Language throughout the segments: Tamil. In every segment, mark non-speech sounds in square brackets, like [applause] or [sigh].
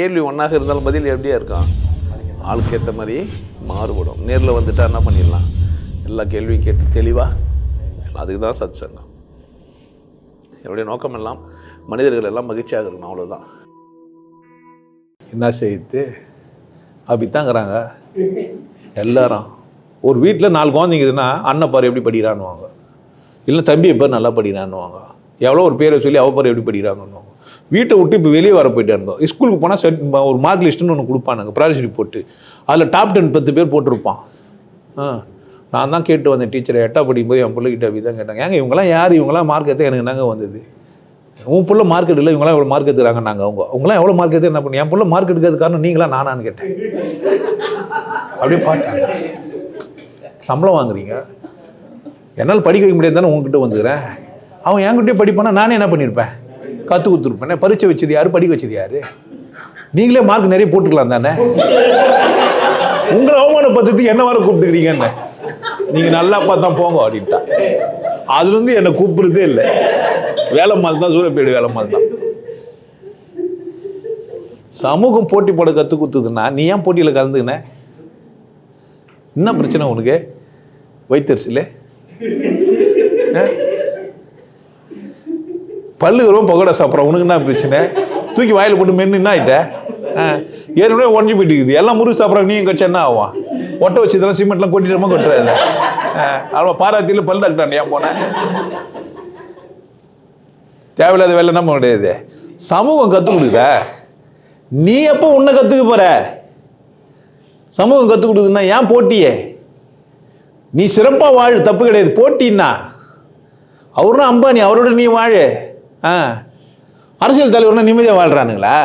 கேள்வி ஒன்றாக இருந்தாலும் பதில் எப்படியா இருக்கும்? ஆளுக்கு ஏற்ற மாதிரி மாறுபடும். நேரில் வந்துட்டால் என்ன பண்ணிடலாம்? எல்லா கேள்வியும் கேட்டு தெளிவாக அதுக்கு தான் சத் சங்கம் என்னுடைய நோக்கம் எல்லாம் மனிதர்கள் எல்லாம் மகிழ்ச்சியாக இருக்கணும் அவ்வளோதான் என்ன செய்து? அப்படித்தாங்கிறாங்க எல்லாரும். ஒரு வீட்டில் நாலு குழந்தைங்கதுன்னா அண்ணன் பாரு எப்படி படிக்கிறான்னுவாங்க. இல்லை தம்பி எப்போ நல்லா படிக்கிறான்னுவாங்க. எவ்வளோ ஒரு பேரை சொல்லி அவ எப்படி படிக்கிறாங்கன்னுவாங்க. வீட்டை விட்டு இப்போ வெளியே வர போயிட்டே இருந்தோம். ஸ்கூலுக்கு போனால் செட் ஒரு மார்க் லிஸ்ட்டுன்னு ஒன்று கொடுப்பானுங்க. ப்ராஜெக்ட் ரிப்போர்ட்டு அதில் டாப் டென் பத்து பேர் போட்டிருப்பான். ஆ நான் தான் கேட்டு வந்தேன் டீச்சரை எட்டா படிக்கும்போது என் பிள்ளைகிட்ட அப்படி தான் கேட்டாங்க. ஏங்க இவங்களாம் யார்? இவங்களாம் மார்க் எடுத்து எனக்கு நாங்கள் வந்தது? உன் புள்ள மார்க்கெட் இல்லை இவங்களாம் எவ்வளோ மார்க் எடுத்துறாங்க நாங்கள் அவங்க. உங்களாம் எவ்வளோ மார்க் எடுத்து என்ன பண்ணி என் புள்ள மார்க் எடுக்கிறது காரணம் நீங்களா நானான்னு கேட்டேன். அப்படியே பார்த்தாங்க. சம்பளம் வாங்குறீங்க. என்னால் படிக்க வைக்க முடியாது தானே உங்ககிட்ட வந்துக்கிறேன். அவன் என்கிட்டயே படிப்பானா நானே என்ன பண்ணியிருப்பேன்? கற்றுக் கொடுத்துருப்பேனே. பரீட்சை வச்சது யார் படிக்க வச்சது யார்? நீங்களே மார்க் நிறைய போட்டுக்கலாம் தானே? உங்களை அவமானப்படுத்துறதுக்கு என்ன வர கூப்பிட்டுக்கிறீங்கன்னு நீங்கள் நல்லா பார்த்தா போங்க அப்படின்ட்டா. அதுலேருந்து என்னை கூப்பிடுறதே இல்லை. வேலை மாதிரி தான் சூழப்பேடு வேலை மாதிரி தான். சமூகம் போட்டி போட கற்றுக் கொடுத்ததுன்னா நீ ஏன் போட்டியில் கலந்துக்கின? என்ன பிரச்சனை உனக்கு? வைத்தரிசில பல்லுகிறோம் பகோடா சாப்பிட்ற உனக்கு என்ன பிரச்சனை? தூக்கி வாயில் போட்டு மென்னு என்ன ஆகிட்ட ஆ, ஏற்கனவே உடஞ்சி போயிட்டு எல்லாம் முறுக்கு சாப்பிட்றாங்க நீயும் கட்சி என்ன ஆகும்? ஒட்ட வச்சதெல்லாம் சிமெண்ட்லாம் கொட்டிடுமா கொட்டுறாது. அவன் பாராத்தியில் பல் டாக்டர் ஏன் போனேன் தேவையில்லாத வேலை நம்ம கிடையாது. சமூகம் கற்றுக் கொடுக்குதா? நீ எப்போ உன்னை கற்றுக்க போற? சமூகம் கற்றுக் கொடுக்குதுன்னா ஏன் போட்டியே? நீ சிறப்பாக வாழ் தப்பு கிடையாது. போட்டின்னா. அவருனா அம்பானி அவரோட நீ வாழு. ஆ. அரசியல் தலைவர்னா நிம்மதியாக வாழ்கிறானுங்களா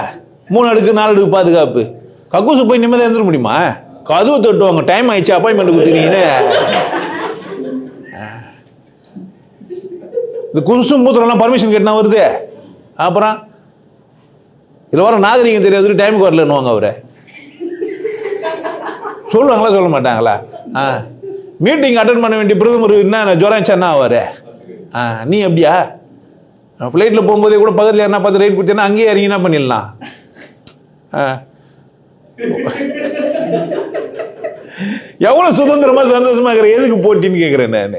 மூணு அடுக்கு நாலு அடுக்கு பாதுகாப்பு. கக்கூசு போய் நிம்மதியாக இருந்துட முடியுமா? கதவு தொட்டுவாங்க. டைம் ஆயிடுச்சு அப்பாயின்மெண்ட் கொடுத்துருக்கீங்கன்னு இந்த குருசும் மூத்திரம்லாம் பர்மிஷன் கேட்டால் வருது. அப்புறம் இதில் வர நாகரிகம் தெரியாது டைமுக்கு வரலன்னுவாங்க அவரை. சொல்லுவாங்களா சொல்ல மாட்டாங்களா? ஆ. மீட்டிங் அட்டன் பண்ண வேண்டிய பிரதமர் என்ன ஜுரம் சென்னா ஆவார் ஆ நீ எப்படியா? ஃப்ளைட்டில் போகும்போதே கூட பக்கத்தில் என்ன பார்த்து ரைட் கொடுத்தேன்னா அங்கேயே இறங்கி என்ன பண்ணிடலாம்? ஆ. எவ்வளோ சுதந்திரமாக சந்தோஷமாக இருக்கிற எதுக்கு போட்டின்னு கேட்குறேன் நான்.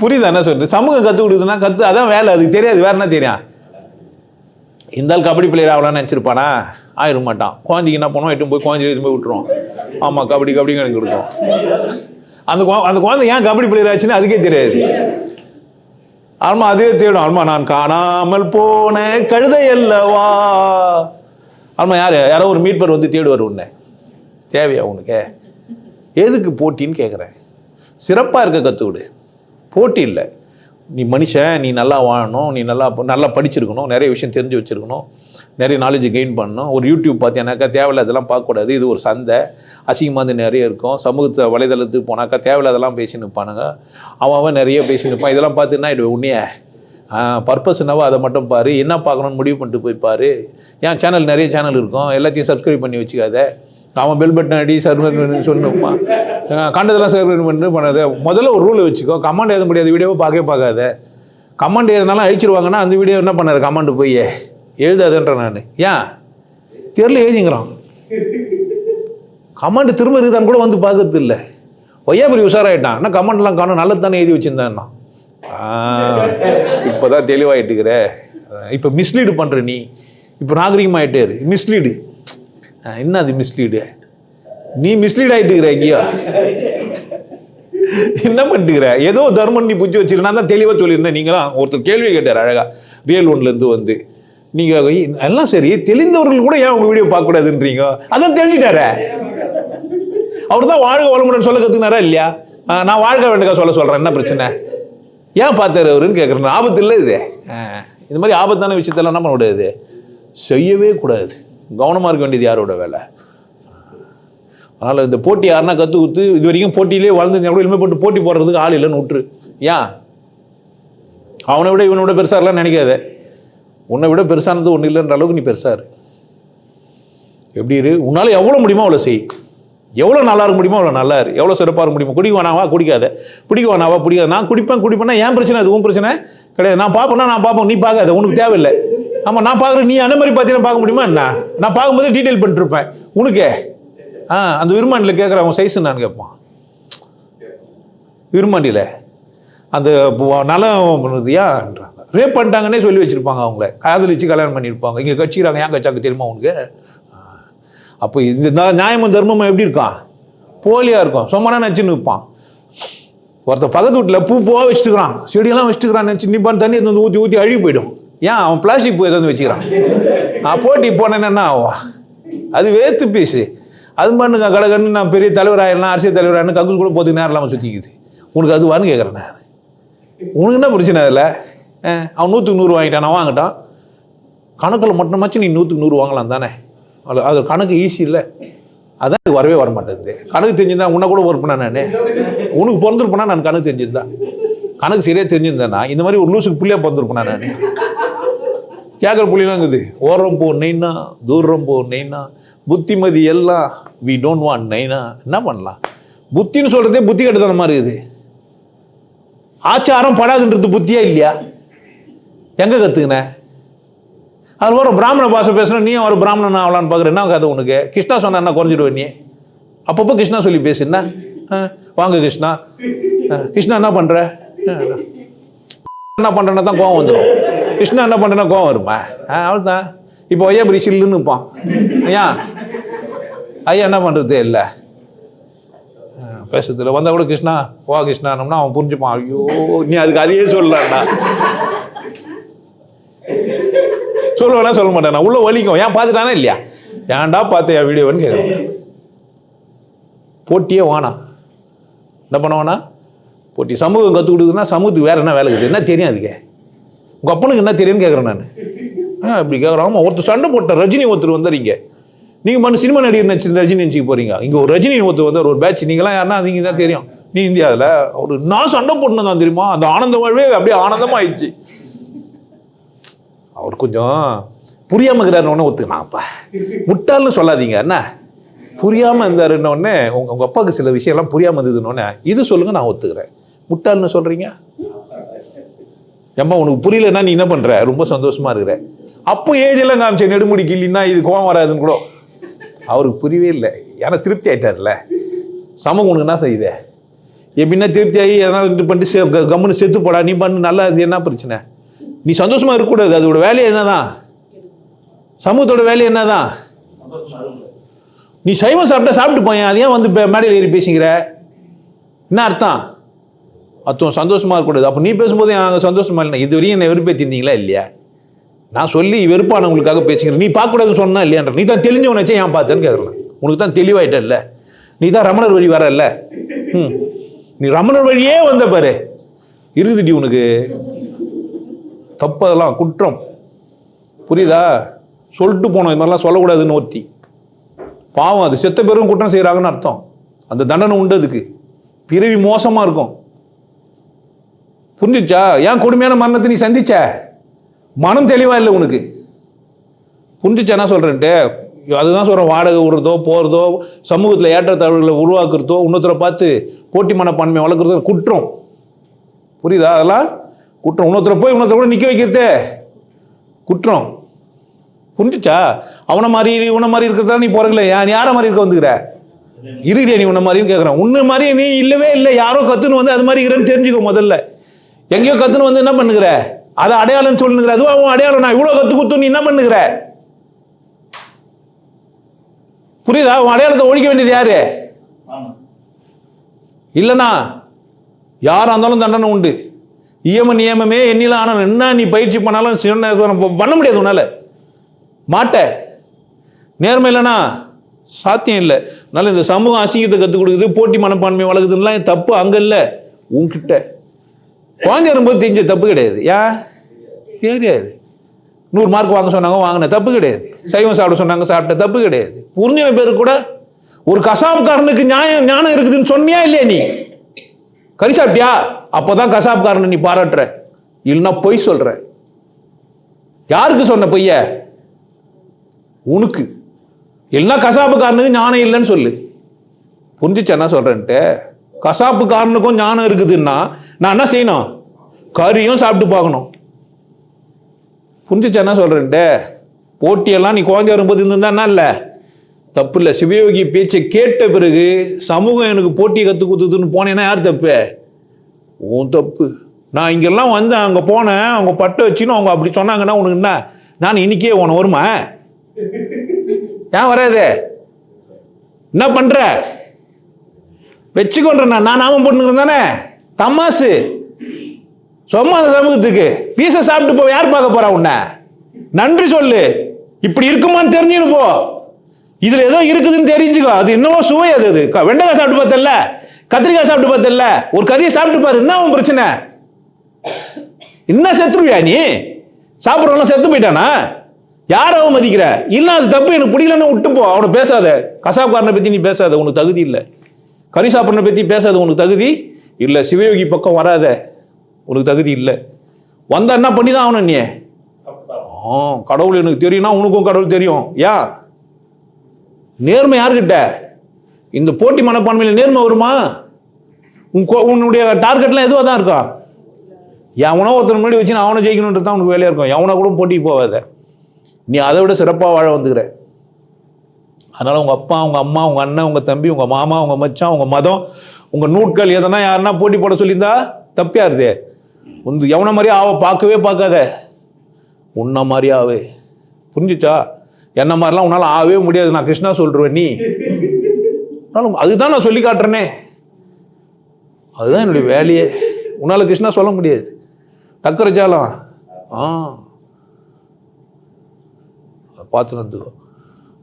புரியுதா என்ன சொல்றது? சமூகம் கற்றுக் கொடுக்குதுன்னா கற்று அதான் வேலை அதுக்கு தெரியாது. வேற என்ன தெரியும்? இருந்தாலும் கபடி பிளேயர் ஆகலாம்னு நினச்சிருப்பானா? ஆயிட மாட்டான். குழந்தைக்கு என்ன பண்ணுவோம்? எட்டும் போய் குழந்தை எடுத்து போய் விட்டுருவோம். ஆமாம் கபடி கபடிங்க எனக்கு கொடுக்கும் அந்த அந்த குழந்தை ஏன் கபடி பிளேயர் ஆச்சுன்னு அதுக்கே தெரியாது. ஆன்மா அதுவே தேடும். ஆன்மா நான் காணாமல் போன கழுதை அல்லவா? ஆன்மா யார்? யாரோ ஒரு மீட்பர் வந்து தேடுவார் உன்னை. தேவையா உனக்கு? எதுக்கு போட்டின்னு கேட்குறேன் சிறப்பாக இருக்க கற்றுவிடு போட்டி இல்லை. நீ மனுஷன் நீ நல்லா வாழணும் நீ நல்லா நல்லா படிச்சிருக்கணும் நிறைய விஷயம் தெரிஞ்சு வச்சுருக்கணும். நிறைய நாலேஜ் கெயின் பண்ணணும் ஒரு யூடியூப் பார்த்தீங்கன்னாக்கா தேவையில்லாதெல்லாம் பார்க்கக்கூடாது. இது ஒரு சந்தை. அசிங்கமாக வந்து நிறைய இருக்கும். சமூகத்தை வலைதளத்துக்கு போனாக்கா தேவையில்லாதெல்லாம் பேசி நிற்பானுங்க. அவன் அவன் நிறைய பேசி நிற்பான். இதெல்லாம் பார்த்து என்ன ஆயிடுவேன்? பர்பஸ் என்னவோ அதை மட்டும் பாரு. என்ன பார்க்கணும்னு முடிவு பண்ணிட்டு போய் பாரு. என் சேனல் நிறைய சேனல் இருக்கும். எல்லாத்தையும் சப்ஸ்கிரைப் பண்ணி வச்சுக்காத. அவன் பெல் பட்டன் அடி சர்வர் சொன்னுப்பான் கண்டதெல்லாம் சர்வர் பண்ணி பண்ணாத. முதல்ல ஒரு ரூலை வச்சுக்கோ. கமாண்ட் எழுத முடியாது வீடியோவை பார்க்கவே பார்க்காத. கமாண்ட் எதுனாலும் அழிச்சிருவாங்கன்னா அந்த வீடியோ என்ன பண்ணாது கமாண்ட் போய். எழுதாதுன்றேன் நான். ஏன் தெரியல எழுதிங்கிறான். கமாண்ட் திரும்ப இருக்குதான்னு கூட வந்து பார்க்கறது இல்லை ஒய்யாபுரி உஷாராயிட்டான். ஆனால் கமெண்ட்லாம் காணும்? நல்லது தானே எழுதி வச்சிருந்தேன்னா. இப்போ தான் தெளிவாயிட்டுக்கிற. இப்போ மிஸ்லீடு பண்ணுற நீ. இப்போ நாகரிகமாயிட்டே மிஸ்லீடு என்ன அது மிஸ்லீடு நீ மிஸ்லீட் ஆகிட்டுக்கிற எங்கேயோ என்ன பண்ணிட்டுக்கிற? ஏதோ தர்மன் நீ புத்தி வச்சிருந்தா நான் தான் தெளிவாக சொல்லியிருந்தேன். நீங்களாம் ஒருத்தர் கேள்வி கேட்டார் அழகாக ரியல் ஒன்லேருந்து வந்து. நீங்கள் எல்லாம் சரி தெளிந்தவர்கள் கூட ஏன் உங்கள் வீடியோ பார்க்கக்கூடாதுன்றீங்க? அதான் தெரிஞ்சிட்டாரே அவர் தான் வாழ்க வளமுடன் சொல்ல கற்றுக்கினாரா இல்லையா? ஆ, நான் வாழ்க வேண்டுக்கா சொல்ல சொல்கிறேன் என்ன பிரச்சனை? ஏன் பார்த்தாரு அவருன்னு கேட்குறேன் ஆபத்து இல்லை இது. இது மாதிரி ஆபத்தான விஷயத்தெல்லாம் என்ன பண்ண கூடாது செய்யவே கூடாது. கவனமாக இருக்க வேண்டியது யாரோட வேலை? அதனால் இந்த போட்டி யாருன்னா கற்று கொடுத்து இது வரைக்கும் போட்டியிலே வளர்ந்து கூட இனிமேல் போட்டு போட்டி போடுறதுக்கு ஆள் இல்லைன்னு விட்டுரு. ஏன்? அவனை விட இவனை விட பெருசாகலாம் நினைக்காத. உன்னை விட பெருசானது ஒன்றும் இல்லைன்ற அளவுக்கு நீ பெருசாரு எப்படி இரு? உன்னால் எவ்வளோ முடியுமோ அவ்வளோ செய். எவ்வளோ நல்லா இருக்க முடியுமோ அவ்வளோ நல்லா இரு. எவ்வளோ சிறப்பாக இருக்க முடியுமோ. குடிக்க வேணாவா? குடிக்காத. பிடிக்க வேணாவா? பிடிக்காத நான் குடிப்பேன் குடிப்பேன்னா ஏன் பிரச்சனை அது உன் பிரச்சனை கிடையாது. நான் பார்ப்பேன்னா நான் பார்ப்பேன் நீ பார்க்காத. உனக்கு தேவையில்லை. ஆமாம் நான் பார்க்குறேன் நீ அந்த மாதிரி பார்த்தீங்கன்னா பார்க்க முடியுமா என்ன? நான் பார்க்கும்போது டீட்டெயில் பண்ணிட்டுருப்பேன் உனக்கு. ஆ அந்த விரும்மாண்டியில் கேட்குற அவன் சைஸ் நான் கேட்பான். விரும்மாண்டியில் அந்த நலம் பண்ணுறதுயான்றான் ரேப் பண்ணிட்டாங்கன்னே சொல்லி வச்சுருப்பாங்க அவங்கள. காதலிச்சு கல்யாணம் பண்ணியிருப்பாங்க. இங்கே கட்சிக்கிறாங்க. ஏன் கட்சாக்கு தெரியுமா உனக்கு? அப்போ இந்த நியாயமும் தர்மமும் எப்படி இருக்கான் போலியாக இருக்கும். சொம்மனா நினச்சின்னு இருப்பான். ஒருத்தன் பக்கத்து வீட்டில் பூ பூவாக வச்சுட்டுக்கிறான். செடியெல்லாம் வச்சுட்டுக்கிறான். நினச்சி நிப்பான் தண்ணி எடுத்து வந்து ஊற்றி ஊற்றி அழுகி போயிடும். ஏன் அவன் பிளாஸ்டிக் பூ எதாவது வச்சுக்கிறான். நான் போட்டி போனேன்னு என்ன ஆகும்? அது வேத்து பீஸு அது பண்ணுங்க கடகன்னு நான் பெரிய தலைவர் ஆயிடலாம் அரசியல் தலைவர் ஆயிடலாம் கக்கூஸ் கூட போதுக்கு நேரம் இல்லாமல் சுற்றிக்குது உனக்கு அதுவான்னு கேட்குறேன் நான். உனக்கு என்ன பிரச்சனை அதில்? அவன் நூற்றுக்கு நூறு வாங்கிட்டான் நான் வாங்கிட்டான். கணக்கில் மட்டுமாச்சும் நீ நூற்றுக்கு நூறு வாங்கலாம் தானே? அது அது கணக்கு ஈஸி இல்லை. அதான் எனக்கு வரவே வர மாட்டேங்குது கணக்கு தெரிஞ்சிருந்தா உன்னை கூட ஒர்க் பண்ண நான். உனக்கு பிறந்திருப்பேனா நான் கணக்கு தெரிஞ்சிருந்தா? கணக்கு சரியாக தெரிஞ்சிருந்தேன்னா இந்த மாதிரி ஒரு லூசுக்கு புள்ளியாக பிறந்திருப்பேனா நான்? கேட்குற புள்ளிலாம் இருக்குது. ஓரம் போ நெய்னா தூரம் போ நெய்னா புத்திமதி எல்லாம் வி டோன்ட் வாண்ட் நைனா என்ன பண்ணலாம்? புத்தின்னு சொல்கிறதே புத்தி கட்டுத்தன மாதிரி இருக்குது. ஆச்சாரம் படாதுன்றது புத்தியா இல்லையா? எங்கே கற்றுக்கின அது ஒரு பிராமண பாஷை பேசுனா நீ ஒரு பிராமணன் ஆகலான்னு பார்க்குற என்ன கதை உனக்கு? கிருஷ்ணா சொன்ன என்ன குறைஞ்சிடுவேன் நீ? அப்பப்போ கிருஷ்ணா சொல்லி பேசு ஆ, வாங்க கிருஷ்ணா. ஆ, கிருஷ்ணா என்ன பண்ணுற என்ன? பண்ணுறேன்னா தான் கோவம் வந்துடும் கிருஷ்ணா என்ன பண்ணுறேன்னா கோவம் வருமா? ஆ அவள் தான் இப்போ ஐயா இப்படி சில்லுன்னு இருப்பான். ஐயா ஐயா என்ன பண்ணுறது இல்லை. பேசுறதுல. வந்தால் கூட கிருஷ்ணா வா கிருஷ்ணானோம்னா அவன் புரிஞ்சுப்பான். ஐயோ நீ அதுக்கு அதையே சொல்லலாம்டா. [laughs] சொல்லுவேனா சொல்ல மாட்டேன் நான். உள்ள வலிக்கும் ஏன் பார்த்துட்டானே இல்லையா? ஏன்டா பார்த்தியா வீடியோன்னு கேட்குறேன் போட்டியே வானா. என்ன பண்ணுவானா? போட்டி சமூகம் கற்றுக் கொடுக்குதுன்னா சமூகத்துக்கு வேற என்ன வேலை இருக்குது? என்ன தெரியும் அதுக்கு? உங்கள் அப்பனுக்கு என்ன தெரியும்னு கேட்குறேன் நான். ஆ இப்படி கேட்குறேன் ஆமாம் ஒருத்தர் சண்டை போட்ட ரஜினி ஒருத்தர் வந்தாரீங்க நீங்கள் மண் சினிமா நடிகர் நினச்சி ரஜினி நினச்சிக்க போகிறீங்க இங்கே ஒரு ரஜினி ஒருத்தர் வந்தார் ஒரு பேட்ச் நீங்களாம் யாருன்னா அது தான் தெரியும். நீ இந்தியாவில் ஒரு நான் சண்டை போட்டுன்னு தான் தெரியுமா? அந்த ஆனந்த வாழ்வே அப்படியே ஆனந்தமாக ஆயிடுச்சு அவர் கொஞ்சம் புரியாமல் இருக்கிறாருன்னு ஒத்துக்கலாம்ப்பா முட்டாள்னு சொல்லாதீங்க. என்ன? புரியாமல் இருந்தாருன்னொடனே உங்கள் உங்கள் அப்பாவுக்கு சில விஷயம்லாம் புரியாமல் இருந்ததுன்னொடனே இது சொல்லுங்கள் நான் ஒத்துக்கிறேன். முட்டாள்னு சொல்கிறீங்க ஏம்மா உனக்கு புரியலன்னா நீ என்ன பண்ணுற ரொம்ப சந்தோஷமாக இருக்கிற. அப்போ ஏஜ் எல்லாம் காமிச்ச நெடுமுடி கிள்ளின்னா இது கோவம் வராதுன்னு கூட. அவருக்கு புரியவே இல்லை. ஏன்னா திருப்தி ஆயிட்டார்ல சமூகம் உனக்கு என்ன செய்யுதே? எப்படின்னா திருப்தி ஆகி எதனால் இது பண்ணிட்டு செ- க- கம்முன்னு செத்து போடா நீ பண்ணு நல்லா இது என்ன பிரச்சனை? நீ சந்தோஷமாக இருக்கக்கூடாது. அதோட வேலையை என்னதான்? சமூகத்தோட வேலை என்னதான்? நீ சைவம் சாப்பிட்டா சாப்பிட்டு போயேன். அது ஏன் வந்து இப்போ மேடையில் ஏறி பேசிக்கிற? என்ன அர்த்தம்? அர்த்தம் சந்தோஷமாக இருக்கக்கூடாது. அப்போ நீ பேசும்போது நாங்கள் சந்தோஷமா இல்லை இது வரையும் என்னை வெறுப்பேற்றிருந்தீங்களா இல்லையா? நான் சொல்லி வெறுப்பானவங்களுக்காக பேசிக்கிறேன். நீ பார்க்கக்கூடாதுன்னு சொன்னா இல்லையான்ற. நீ தான் தெளிஞ்சவனை வச்சே ஏன் பார்த்தேன்னு கேட்குறேன் உனக்கு தான் தெளிவாயிட்டல்ல நீ தான் ரமணர் வழி வரல. ம். நீ ரமணர் வழியே வந்த பாரு. இருக்குதுடி உனக்கு. தப்பு அதெல்லாம் குற்றம். புரியுதா? சொல்லிட்டு போனோம் இது மாதிரிலாம் சொல்லக்கூடாதுன்னு ஒருத்தி. பாவம் அது செத்த பேரும் குற்றம் செய்கிறாங்கன்னு அர்த்தம். அந்த தண்டனை உண்டு அதுக்கு. பிறவி மோசமாக இருக்கும். புரிஞ்சுச்சா? ஏன் கொடுமையான மரணத்தை நீ சந்திச்ச? மனம் தெளிவாக இல்லை உனக்கு. புரிஞ்சுச்சா என்ன சொல்கிறேன்ட்டு அதுதான் சொல்கிறேன் வாடகை விடுறதோ போகிறதோ சமூகத்தில் ஏற்றத்தாழ்வுகளை உருவாக்குறதோ இன்னொருத்தரை பார்த்து போட்டி மனப்பான்மை வளர்க்குறதோ குற்றம். புரியுதா அதெல்லாம்? குற்றம். இன்னொருத்தரை போய் இன்னொருத்தரை கூட நிற்க வைக்கிறதே. குற்றம். புரிஞ்சுச்சா? அவனை மாதிரி இவனை மாதிரி இருக்கிறதா நீ போறதில்ல நீ யாரை மாதிரி இருக்க வந்துக்கிற? இருக்கிறியா நீ உன்ன மாதிரின்னு கேட்குறேன் உன்ன மாதிரி நீ இல்லவே இல்லை. யாரோ கத்துன்னு வந்து அது மாதிரி இருக்கிறேன்னு தெரிஞ்சுக்கோ முதல்ல. எங்கேயோ கத்துன்னு வந்து என்ன பண்ணுகிற? அதை அடையாளம்னு சொல்லுங்கிற அதுவும் அவன் அடையாளம் நான் இவ்வளோ கத்து குத்து நீ என்ன பண்ணுகிற? புரியுதா? உன் அடையாளத்தை ஒழிக்க வேண்டியது யாரு? இல்லைண்ணா யாராக இருந்தாலும் தண்டனை உண்டு. இயம நியமமே எண்ணில ஆனால் என்ன நீ பயிற்சி பண்ணாலும் சின்ன பண்ண முடியாது உன்னால. மாட்ட. நேர்மை இல்லைனா சாத்தியம் இல்லை. அதனால இந்த சமூகம் அசிங்கத்தை கற்றுக் கொடுக்குது போட்டி மனப்பான்மை வளர்க்குதுலாம் தப்பு அங்கே இல்லை. உன்கிட்ட. குழந்தை வரும்போது தெரிஞ்ச தப்பு கிடையாது. ஏன் தெரியாது. நூறு மார்க் வாங்க சொன்னாங்க வாங்கின தப்பு கிடையாது. சைவம் சாப்பிட சொன்னாங்க சாப்பிட்ட தப்பு கிடையாது. புரிஞ்சின பேர் கூட ஒரு கசாப்காரனுக்கு நியாயம் ஞானம் இருக்குதுன்னு சொன்னியா இல்லையா நீ? கறி சாப்பிட்டியா? அப்போதான் கசாப்காரனை நீ பாராட்டுற. இல்லைன்னா பொய் சொல்ற. யாருக்கு சொன்ன பொய்ய? உனக்கு. இல்லைன்னா கசாப்புக்காரனுக்கு ஞானம் இல்லைன்னு சொல்லு. புரிஞ்சிச்சு என்ன சொல்றேன்ட்டு? கசாப்புக்காரனுக்கும் ஞானம் இருக்குதுன்னா நான் என்ன செய்யணும்? கறியும் சாப்பிட்டு பார்க்கணும். புரிஞ்சிச்சு என்ன சொல்கிறேன்ட்டு போட்டியெல்லாம் நீ குழந்தை வரும்போது இருந்திருந்தா இல்லை? தப்பு இல்லை சிவயோகி பேச்சை கேட்ட பிறகு சமூகம் எனக்கு போட்டியை கற்றுக் கொடுத்ததுன்னு போனேன்னா யார் தப்பு? உன் தப்பு. நான் இங்கெல்லாம் வந்தேன் அங்கே போனேன் அவங்க பட்டு வச்சுன்னு அவங்க அப்படி சொன்னாங்கன்னா உனக்கு என்ன? நான் இன்னைக்கே உன வருமா? ஏன் வராது? என்ன பண்ணுற வச்சுக்கொன்றேன் நான் நாமம் போட்டுக்கிறேன் தானே? தமாசு. சும்மா அந்த சமூகத்துக்கு. பீஸை சாப்பிட்டு போ யார் பார்க்க போறா உன்னை? நன்றி சொல்லு. இப்படி இருக்குமான்னு தெரிஞ்சுன்னு போ. இதுல ஏதோ இருக்குதுன்னு தெரிஞ்சுக்கோ. அது என்னவோ சுவை அது அது. வெண்டைக்காய் சாப்பிட்டு பார்த்தல கத்திரிக்காய் சாப்பிட்டு பார்த்தல ஒரு கறியை சாப்பிட்டு பாரு என்ன உன் பிரச்சனை? என்ன செத்துருவியா நீ? சாப்பிட்றவங்க செத்து போயிட்டானா? யார் மதிக்கிற இல்லை அது தப்பு எனக்கு பிடிக்கலன்னு விட்டு போ. அவனை பேசாத. கசாப்காரனை பற்றி நீ பேசாத உனக்கு தகுதி இல்லை. கறி சாப்பிட்றனை பற்றி பேசாத உனக்கு தகுதி இல்லை. சிவயோகி பக்கம் வராத உனக்கு தகுதி இல்லை. வந்தா என்ன பண்ணி தான் ஆகணும் நீ? ஆ கடவுள் எனக்கு தெரியும்னா உனக்கும் கடவுள் தெரியும். ஏன் நேர்மை யார்கிட்ட? இந்த போட்டி மனப்பான்மையில் நேர்மை வருமா? உன் கோ- உன்னுடைய டார்கெட்லாம் எதுவாக தான் இருக்கா? எவனோ ஒருத்தர் முன்னாடி வச்சு நான் அவனை ஜெயிக்கணுன்றது தான் உனக்கு வேலையாக இருக்கும். எவனை கூட போட்டிக்கு போகாத. நீ அதை விட சிறப்பாக வாழ வந்துக்கிற. அதனால் உங்கள் அப்பா உங்கள் அம்மா உங்கள் அண்ணன் உங்கள் தம்பி உங்கள் மாமா உங்கள் மச்சான் உங்கள் மதம் உங்கள் நூட்கள் எதனா யாருன்னா போட்டி போட சொல்லியிருந்தா தப்பியா இருதே உந்து எவனை மாதிரி ஆவ பார்க்கவே பார்க்காத. உன்ன மாதிரி ஆவே புரிஞ்சுச்சா? என்ன மாதிரிலாம் உன்னால் ஆகவே முடியாது. நான் கிருஷ்ணா சொல்கிறேன் நீ. ஆனாலும் அதுதான் நான் சொல்லி காட்டுறேனே. அதுதான் என்னுடைய வேலையே. உன்னால் கிருஷ்ணா சொல்ல முடியாது. டக்கர் ஜாலம் ஆ. அதை பார்த்து நடந்துக்கோ.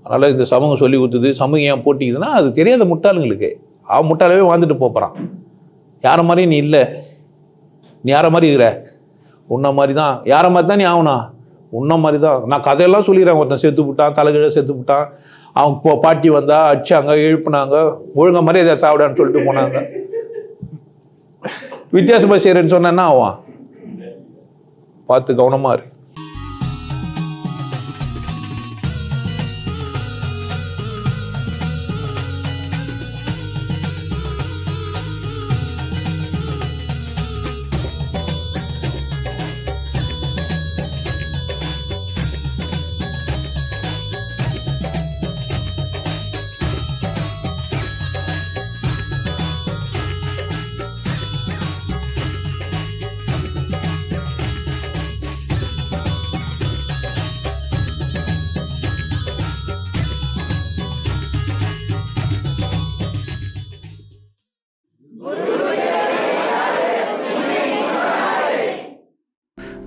அதனால் இந்த சமூகம் சொல்லி கொடுத்தது சமூகம் ஏன் போட்டிக்குதுன்னா அது தெரியாத முட்டாளுங்களுக்கு அவன் முட்டாளவே வாழ்ந்துட்டு போகிறான் யாரை மாதிரி நீ இல்லை. நீ யாரை மாதிரி இருக்கிற? உன்ன மாதிரி தான் யாரை மாதிரி தான் நீ ஆகணும்? உன்ன மாதிரி தான் நான் கதையெல்லாம் சொல்லிடுறேன் ஒருத்தன் செத்து விட்டான் தலைகீழ செத்து விட்டான் அவங்க இப்போ பாட்டி வந்தா அடிச்சாங்க எழுப்புனாங்க ஒழுங்கா மாதிரி எதாவது சாப்பிடான்னு சொல்லிட்டு போனாங்க. வித்தியாசமாக செய்கிறேன்னு சொன்னா என்ன ஆவான் பார்த்து கவனமாக இரு.